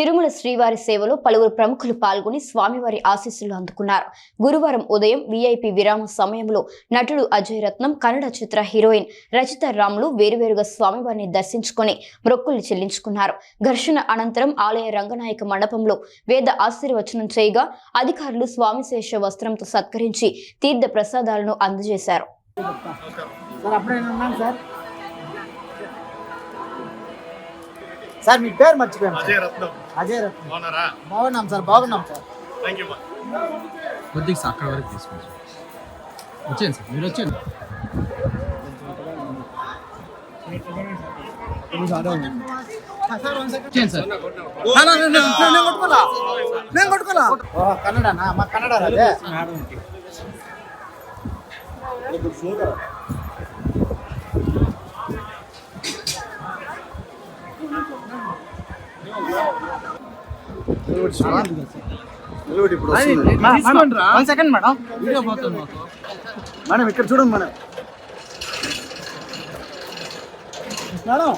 తిరుమల శ్రీవారి సేవలో పలువురు ప్రముఖులు పాల్గొని స్వామివారి ఆశీస్సులు అందుకున్నారు. గురువారం ఉదయం విఐపి విరామ సమయంలో నటుడు అజయ్ రత్నం కన్నడ చిత్ర హీరోయిన్ రచిత రాములు వేరువేరుగా స్వామివారిని దర్శించుకుని మొక్కులు చెల్లించుకున్నారు. ఘర్షణ అనంతరం ఆలయ రంగనాయక మండపంలో వేద ఆశీర్వచనం చేయగా అధికారులు స్వామి శేష వస్త్రంతో సత్కరించి తీర్థ ప్రసాదాలను అందజేశారు. సార్. సార్ మీ పేరు మర్చిపోయాను సార్. అజయ్ రత్నం. అజయ్ రత్నం. బాగున్నారా? బాగున్నాం సార్ బాగున్నాం సార్. థ్యాంక్ యూ కొద్దిగా అక్కడ వరకు తీసుకోండి వచ్చేయండి సార్ మీరు వచ్చేయండి. కన్నడనా మా కన్నడ అదే. వన్ సెకండ్ మేడం వీడియో పోతుంది మాకు మేడం ఇక్కడ చూడండి మేడం మేడం